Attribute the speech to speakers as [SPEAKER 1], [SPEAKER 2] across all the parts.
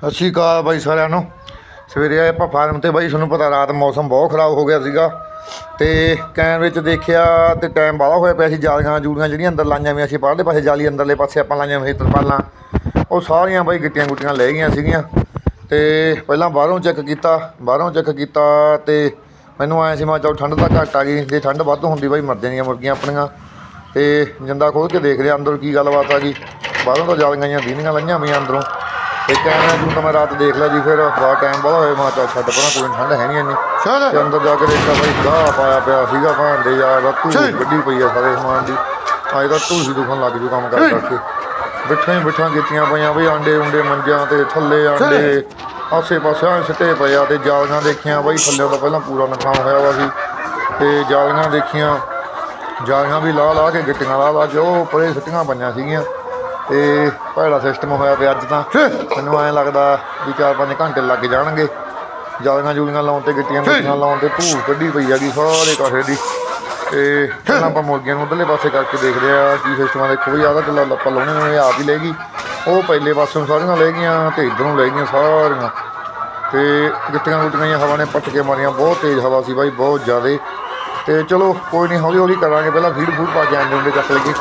[SPEAKER 1] ਸਤਿ ਸ਼੍ਰੀ ਅਕਾਲ ਬਾਈ ਸਾਰਿਆਂ ਨੂੰ। ਸਵੇਰੇ ਆਏ ਆਪਾਂ ਫਾਰਮ ਤੇ ਬਾਈ, ਤੁਹਾਨੂੰ ਪਤਾ ਰਾਤ ਮੌਸਮ ਬਹੁਤ ਖਰਾਬ ਹੋ ਗਿਆ ਸੀਗਾ। ਤੇ ਕੈਨ ਵਿੱਚ ਦੇਖਿਆ ਤੇ ਟਾਈਮ ਬਾਹਲਾ ਹੋਇਆ ਪਿਆ ਸੀ, ਜਾਲੀਆਂ ਜੂੜੀਆਂ ਜਿਹੜੀਆਂ ਅੰਦਰ ਲਾਈਆਂ ਵੀ ਅਸੀਂ ਬਾਹਰਲੇ ਪਾਸੇ ਜਾਲੀ ਅੰਦਰਲੇ ਪਾਸੇ ਆਪਾਂ ਲਾਈਆਂ ਹੋਈਆਂ ਤਰਪਾਲਾਂ। ਉਹ ਸਾਰੀਆਂ ਬਾਈ ਗਿੱਟੀਆਂ ਗੁੱਟੀਆਂ ਲੈ ਗਈਆਂ ਸੀਗੀਆਂ। ਤੇ ਪਹਿਲਾਂ ਬਾਹਰੋਂ ਚੈੱਕ ਕੀਤਾ, ਬਾਹਰੋਂ ਚੈੱਕ ਕੀਤਾ ਤੇ ਮੈਨੂੰ ਆਇਆ ਸੀ, ਮੈਂ ਕਿਹਾ ਠੰਡ ਤਾਂ ਘੱਟ ਆ ਗਈ ਜੇ ਠੰਡ ਵੱਧ ਹੁੰਦੀ ਬਾਈ, ਮਰ ਜਾਣੀਆਂ ਮੁਰਗੀਆਂ ਆਪਣੀਆਂ। ਤੇ ਜਿੰਦਾ ਖੋਲ ਕੇ ਦੇਖ ਲਿਆ ਅੰਦਰ ਕੀ ਗੱਲਬਾਤ ਆ ਗਈ। ਬਾਹਰੋਂ ਤਾਂ ਜਾਲੀਆਂ ਜਿਹੀਆਂ ਦੀਨੀਆਂ ਲਈਆਂ ਹੋਈਆਂ ਅੰਦਰੋਂ। ਤੇ ਕੈਮਰਾ ਨੂੰ ਤਾਂ ਮੈਂ ਰਾਤ ਦੇਖ ਲਿਆ ਜੀ ਫਿਰ ਬੜਾ ਟਾਈਮ ਬੜਾ ਹੋਇਆ ਮੈਂ ਚੱਲ ਛੱਡ ਪਰਾਂ ਕੋਈ ਠੰਡ ਹੈ ਨਹੀਂ ਇੰਨੀ।
[SPEAKER 2] ਚਲ।
[SPEAKER 1] ਤੇ ਅੰਦਰ ਜਾ ਕੇ ਦੇਖਿਆ ਬਾਈ ਗਾਹ ਪਾਇਆ ਪਿਆ ਸੀਗਾ ਭਾਂਡੇ ਯਾਰ ਤੂੰ
[SPEAKER 2] ਛੇ।
[SPEAKER 1] ਗੱਡੀ ਪਈ ਆ ਸਾਰੇ ਸਮਾਨ ਦੀ। ਅੱਜ ਤਾਂ ਢੂਸੀ ਦੁਖਣ ਲੱਗ ਜੂ ਕੰਮ ਕਰ। ਕਰਕੇ। ਬਿੱਠਾਂ ਹੀ ਬਿੱਠਾਂ ਕੀਤੀਆਂ ਪਈਆਂ ਬਈ ਆਂਡੇ ਉਂਡੇ ਮੰਜਿਆਂ ਤੇ ਥੱਲੇ ਆਂਡੇ ਆਸੇ ਪਾਸੇ ਆਂ ਸਿੱਟੇ ਪਏ ਆ ਤੇ ਜਾਲੀਆਂ ਦੇਖੀਆਂ ਬਈ ਥੱਲੇ ਤਾਂ ਪਹਿਲਾਂ ਪੂਰਾ ਨੁਕਸਾਨ ਹੋਇਆ ਵਾ ਸੀ। ਤੇ ਜਾਲੀਆਂ ਦੇਖੀਆਂ ਜਾਲੀਆਂ ਵੀ ਲਾ ਲਾ ਕੇ ਗਿੱਟੀਆਂ ਲਾ ਲਾ ਕੇ ਉਹ ਪਰੇ ਸਿੱਟੀਆਂ ਪਈਆਂ ਸੀਗੀਆਂ। ਤੇ ਭੈੜਾ ਸਿਸਟਮ ਹੋਇਆ ਪਿਆ ਅੱਜ ਤਾਂ। ਮੈਨੂੰ ਐਂ ਲੱਗਦਾ ਵੀ 4-5 ਘੰਟੇ ਲੱਗ ਜਾਣਗੇ। ਜਾਲੀਆਂ ਜੂਲੀਆਂ ਲਾਉਣ ਤੇ ਗਿੱਟੀਆਂ ਗੁੱਟੀਆਂ ਲਾਉਣ ਤੇ ਧੂੜ ਕੱਢੀ ਪਈ ਹੈਗੀ ਸਾਰੇ ਕਾਠੇ ਦੀ। ਤੇ ਪਹਿਲਾਂ ਆਪਾਂ ਮੁਰਗੀਆਂ ਨੂੰ ਉਧਰਲੇ ਪਾਸੇ ਕਰਕੇ ਦੇਖਦੇ ਆ, ਕੀ ਸਿਸਟਮ ਆ, ਦੇਖੋ ਵੀ ਆਦਾ ਚੱਲ ਆਪਾਂ ਲਾਉਣੇ ਨੇ ਆਪ ਹੀ ਲੈ ਗਈ। ਉਹ ਪਹਿਲੇ ਪਾਸੋਂ ਸਾਰੀਆਂ ਲੈ ਗਈਆਂ ਤੇ ਇਧਰੋਂ ਲੈ ਗਈਆਂ ਸਾਰੀਆਂ। ਤੇ ਗਿੱਟੀਆਂ ਗੁੱਟੀਆਂ ਜਿਹੀਆਂ ਹਵਾ ਨੇ ਪੱਟ ਕੇ ਮਾਰੀਆਂ, ਬਹੁਤ ਤੇਜ਼ ਹਵਾ ਸੀ ਬਾਈ, ਬਹੁਤ ਜ਼ਿਆਦੇ। ਤੇ ਚਲੋ ਕੋਈ ਨਹੀਂ ਹੌਲੀ ਹੌਲੀ ਕਰਾਂਗੇ, ਪਹਿਲਾਂ ਫੀਡ ਫੂਡ ਪਾ ਕੇ ਆਂਡੇ ਉਂਡੇ ਚੱਕ ਲਈਏ।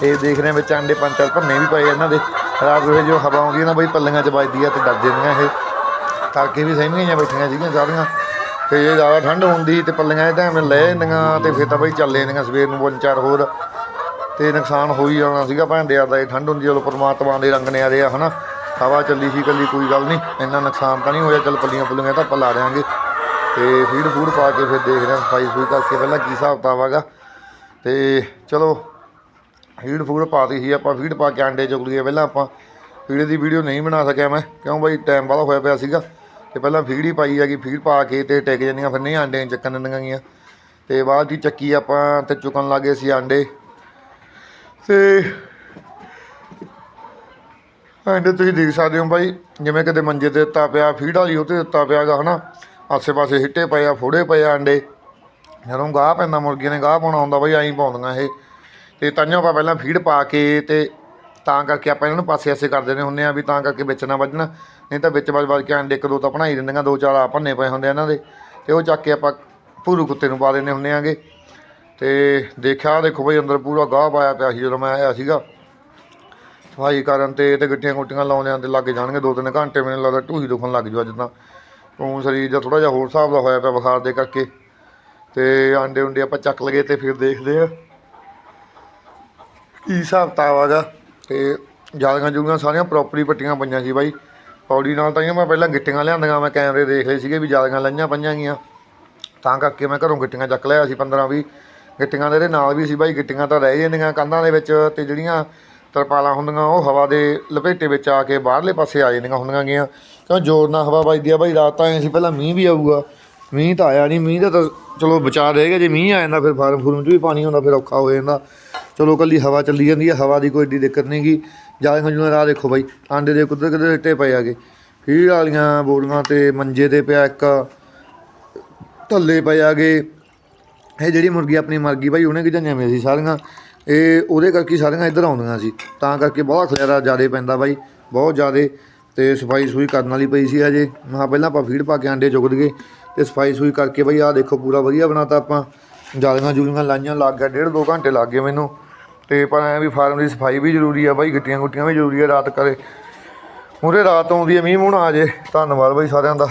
[SPEAKER 1] ਤੇ ਦੇਖ ਰਹੇ ਹਾਂ ਵਿੱਚ ਆਂਡੇ ਪੰਜ ਚਾਰ ਭੰਨੇ ਵੀ ਪਏ ਇਹਨਾਂ ਦੇ। ਰਾਤ ਵੇਲੇ ਜੋ ਹਵਾ ਆਉਂਦੀ ਹੈ ਨਾ, ਬਈ ਪੱਲੀਆਂ 'ਚ ਵੱਜਦੀ ਆ ਤੇ ਡਰ ਜਾਂਦੀਆਂ ਇਹ। ਕਰਕੇ ਵੀ ਸਹਿਮੀਆਂ ਬੈਠੀਆਂ ਸੀਗੀਆਂ ਸਾਰੀਆਂ। ਤੇ ਜੇ ਜ਼ਿਆਦਾ ਠੰਡ ਹੁੰਦੀ ਤੇ ਪੱਲੀਆਂ ਇਹ ਤਾਂ ਟਾਈਮ ਲੈ ਜਾਂਦੀਆਂ ਤੇ ਫਿਰ ਤਾਂ ਬਈ ਚੱਲ ਜਾਂਦੀਆਂ ਸਵੇਰ ਨੂੰ ਪੰਜ ਚਾਰ ਹੋਰ। ਤੇ ਨੁਕਸਾਨ ਹੋ ਹੀ ਜਾਣਾ ਸੀਗਾ ਭਾਂਡਿਆਂ ਦਾ, ਇਹ ਠੰਡ ਹੁੰਦੀ ਚਲੋ ਪਰਮਾਤਮਾ ਦੇ ਰੰਗ ਨੇ ਆ ਰਿਹਾ ਹਨਾ। ਹਵਾ ਚੱਲੀ ਸੀ ਕੱਲੀ ਕੋਈ ਗੱਲ ਨਹੀਂ, ਇੰਨਾ ਨੁਕਸਾਨ ਤਾਂ ਨਹੀਂ ਹੋਇਆ, ਚੱਲ ਪੱਲੀਆਂ ਪੁੱਲੀਆਂ ਤਾਂ ਆਪਾਂ ਲਾ ਦਿਆਂਗੇ। ਤੇ ਫੀਡ ਫੂਡ ਪਾ ਕੇ ਫਿਰ ਦੇਖਦੇ ਹਾਂ, ਸਫ਼ਾਈ ਸੂਈ ਕਰਕੇ ਪਹਿਲਾਂ ਕੀ ਹਿਸਾਬ ਕਿਤਾਬ ਹੈਗਾ। ਤੇ ਚਲੋ ਫੀਡ ਫੂਡ ਪਾਤੀ ਸੀ, ਆਪਾਂ ਫੀਡ ਪਾ ਕੇ ਆਂਡੇ ਚੁਗ ਲਈਏ ਪਹਿਲਾਂ ਆਪਾਂ ਫੀਡ ਦੀ ਵੀਡੀਓ ਨਹੀਂ ਬਣਾ ਸਕਿਆ ਮੈਂ, ਕਿਉਂ ਬਾਈ ਟਾਈਮ ਵਾਲਾ ਹੋਇਆ ਪਿਆ ਸੀਗਾ, ਤੇ ਪਹਿਲਾਂ ਫੀਡ ਹੀ ਪਾਈ ਹੈਗੀ, ਫੀਡ ਪਾ ਕੇ ਤੇ ਟਿਕ ਜਾਂਦੀਆਂ, ਫਿਰ ਨਹੀਂ ਆਂਡੇ ਚੱਕਣ ਦਿੰਦੀਆਂ ਗੀਆਂ। ਤੇ ਬਾਅਦ ਦੀ ਚੱਕੀ ਆਪਾਂ ਤੇ ਚੁਕਣ ਲੱਗੇ ਸੀ ਆਂਡੇ ਤੇ ਆਂਡੇ ਤੁਸੀਂ ਦੇਖ ਸਕਦੇ ਹੋ ਬਾਈ, ਜਿਵੇਂ ਕਿਤੇ ਮੰਜੇ ਤੇ ਦਿੱਤਾ ਪਿਆ, ਫੀਡ ਵਾਲੀ ਉਹ ਤੇ ਦਿੱਤਾ ਪਿਆਗਾ ਹਨਾ। ਆਸੇ ਪਾਸੇ ਹਿੱਟੇ ਪਏ ਆ, ਫੋੜੇ ਪਏ ਆ ਆਂਡੇ ਜਦੋਂ ਗਾਹ ਪੈਂਦਾ, ਮੁਰਗੀਆਂ ਨੇ ਗਾਹ ਪਾਉਣਾ ਹੁੰਦਾ, ਬਾਈ, ਐਂ ਪਾਉਂਦੀਆਂ ਇਹ। ਤੇ ਤਾਂਹੀਓ ਆਪਾਂ ਪਹਿਲਾਂ ਫੀਡ ਪਾ ਕੇ ਤੇ ਤਾਂ ਕਰਕੇ ਆਪਾਂ ਇਹਨਾਂ ਨੂੰ ਪਾਸੇ ਆਸੇ ਕਰ ਦਿੰਦੇ ਹੁੰਦੇ ਆ ਵੀ ਤਾਂ ਕਰਕੇ ਵਿੱਚ ਨਾ ਵੱਜਣ। ਨਹੀਂ ਤਾਂ ਵਿੱਚ ਵੱਜ ਵੱਜ ਕੇ ਅੰਡੇ ਇੱਕ ਦੋ ਤਾਂ ਬਣਾਈ ਦਿੰਦੀਆਂ, ਦੋ ਚਾਰ ਆ ਭੰਨੇ ਪਏ ਹੁੰਦੇ ਆ ਇਹਨਾਂ ਦੇ। ਤੇ ਉਹ ਚੱਕ ਕੇ ਆਪਾਂ ਭੂਰੂ ਕੁੱਤੇ ਨੂੰ ਪਾ ਦਿੰਦੇ ਹੁੰਦੇ ਆਂਗੇ। ਤੇ ਦੇਖਿਆ ਦੇਖੋ ਬਈ ਅੰਦਰ ਪੂਰਾ ਗਾਹ ਪਾਇਆ ਪਿਆ ਸੀ ਜਦੋਂ ਮੈਂ ਆਇਆ ਸੀਗਾ। ਸਫ਼ਾਈ ਕਰਨ ਤੇ ਤੇ ਗਿੱਟੀਆਂ ਗੁੱਟੀਆਂ ਲਾਉਂਦਿਆਂ ਤੇ ਲੱਗ ਜਾਣਗੇ ਦੋ ਤਿੰਨ ਘੰਟੇ, ਮੈਨੂੰ ਲੱਗਦਾ ਢੂਹੀ ਦੁਖਣ ਲੱਗ ਜੂ ਅੱਜ ਤਾਂ। ਤੂੰ ਸਰੀਰ ਦਾ ਥੋੜਾ ਜਿਹਾ ਹੋਰ ਹਿਸਾਬ ਦਾ ਹੋਇਆ ਪਿਆ ਬੁਖਾਰ ਦੇ ਕਰਕੇ। ਤੇ ਆਂਡੇ ਉਂਡੇ ਆਪਾਂ ਚੱਕ ਲਗੇ ਤੇ ਫਿਰ ਦੇਖਦੇ ਆ। ਕੀ ਹਿਸਾਬ ਕਿਤਾਬ ਹੈਗਾ ਤੇ ਜਾਲੀਆਂ ਜੂਲੀਆਂ ਸਾਰੀਆਂ ਪ੍ਰੋਪਰਲੀ ਪੱਟੀਆਂ ਪਈਆਂ ਸੀ ਬਾਈ। ਪੌੜੀ ਨਾਲ ਤਾਂ ਹੀ ਮੈਂ ਪਹਿਲਾਂ ਗਿੱਟੀਆਂ ਲਿਆਂਦੀਆਂ, ਮੈਂ ਕੈਮਰੇ ਦੇਖ ਲਏ ਸੀਗੇ ਵੀ ਜਾਲੀਆਂ ਲਾਈਆਂ ਪਈਆਂ ਗੀਆਂ। ਤਾਂ ਕਰਕੇ ਮੈਂ ਘਰੋਂ ਗਿੱਟੀਆਂ ਚੱਕ ਲਿਆ ਸੀ 15 20 ਗਿੱਟੀਆਂ ਦੇ ਇਹਦੇ ਨਾਲ ਵੀ ਸੀ ਬਾਈ, ਗਿੱਟੀਆਂ ਤਾਂ ਰਹਿ ਜਾਂਦੀਆਂ ਕੰਧਾਂ ਦੇ ਵਿੱਚ ਤੇ ਜਿਹੜੀਆਂ ਤਰਪਾਲਾਂ ਹੁੰਦੀਆਂ, ਉਹ ਹਵਾ ਦੇ ਲਪੇਟੇ ਵਿੱਚ ਆ ਕੇ ਬਾਹਰਲੇ ਪਾਸੇ ਆ ਜਾਂਦੀਆਂ ਹੁੰਦੀਆਂ ਗੀਆਂ। ਕਿਉਂ ਜ਼ੋਰ ਨਾਲ ਹਵਾ ਵੱਜਦੀ ਆ ਬਾਈ, ਰਾਤ ਤਾਂ ਐਂ ਸੀ, ਪਹਿਲਾਂ ਮੀਂਹ ਵੀ ਆਊਗਾ। ਮੀਂਹ ਤਾਂ ਆਇਆ ਨਹੀਂ ਮੀਂਹ ਦਾ ਤਾਂ ਚਲੋ ਬਚਾ ਰਹੇਗਾ ਜੇ ਮੀਂਹ ਆ ਜਾਂਦਾ ਫਿਰ ਫਾਰਮ ਫੂਰਮ 'ਚ ਵੀ ਪਾਣੀ ਹੁੰਦਾ, ਫਿਰ ਔਖਾ ਹੋ ਜਾਂਦਾ। ਚਲੋ ਕੱਲੀ ਹਵਾ ਚੱਲੀ ਜਾਂਦੀ ਹੈ ਹਵਾ ਦੀ ਕੋਈ ਏਡੀ ਦਿੱਕਤ ਨਹੀਂ ਗੀ। ਜ਼ਿਆਦਾ ਖੰਜੂਆਂ ਰਾਹ ਦੇਖੋ ਬਾਈ, ਆਂਡੇ ਦੇ ਕੁੱਧਰ ਕਿੱਧਰ ਸਿੱਟੇ ਪਏ ਆਗੇ ਫੀਡ ਵਾਲੀਆਂ ਬੋਰੀਆਂ ਤੇ ਮੰਜੇ ਤੇ ਪਿਆ ਇੱਕ ਥੱਲੇ ਪਏ ਆਗੇ ਇਹ ਜਿਹੜੀ ਮੁਰਗੀ ਆਪਣੀ ਮਰ ਗਈ ਬਾਈ, ਉਹਨੇ ਕਿ ਜਾਂੀਆਂ ਸੀ ਸਾਰੀਆਂ? ਇਹ ਉਹਦੇ ਕਰਕੇ ਸਾਰੀਆਂ ਇੱਧਰ ਆਉਂਦੀਆਂ ਸੀ। ਤਾਂ ਕਰਕੇ ਬਹੁਤ ਖਲਿਆਰਾ ਜ਼ਿਆਦਾ ਪੈਂਦਾ ਬਾਈ, ਬਹੁਤ ਜ਼ਿਆਦਾ। ਤੇ ਸਫ਼ਾਈ ਸੂਈ ਕਰਨ ਵਾਲੀ ਪਈ ਸੀ ਅਜੇ ਮੈਂ ਕਿਹਾ ਪਹਿਲਾਂ ਆਪਾਂ ਫੀਡ ਪਾ ਕੇ ਆਂਡੇ ਚੁਗ ਦਈਏ ਤੇ ਸਫ਼ਾਈ ਸੂਈ ਕਰਕੇ ਬਾਈ ਆਹ ਦੇਖੋ ਪੂਰਾ ਵਧੀਆ ਬਣਾਤਾ ਆਪਾਂ। ਜਾਲੀਆਂ ਜੂਲੀਆਂ ਲਾਈਆਂ ਲੱਗ ਗਿਆ, ਡੇਢ ਦੋ ਘੰਟੇ ਲੱਗ ਗਏ ਮੈਨੂੰ। ਤੇ ਪਰ ਐਂ ਵੀ ਫਾਰਮ ਦੀ ਸਫ਼ਾਈ ਵੀ ਜ਼ਰੂਰੀ ਆ ਬਾਈ, ਗਿੱਟੀਆਂ ਗੁੱਟੀਆਂ ਵੀ ਜ਼ਰੂਰੀ ਆ, ਰਾਤ ਕਰੇ। ਮੂਰੇ ਰਾਤ ਆਉਂਦੀ ਹੈ ਮੀਂਹ ਮੂੰਹ ਆ ਜੇ। ਧੰਨਵਾਦ ਬਾਈ ਸਾਰਿਆਂ ਦਾ।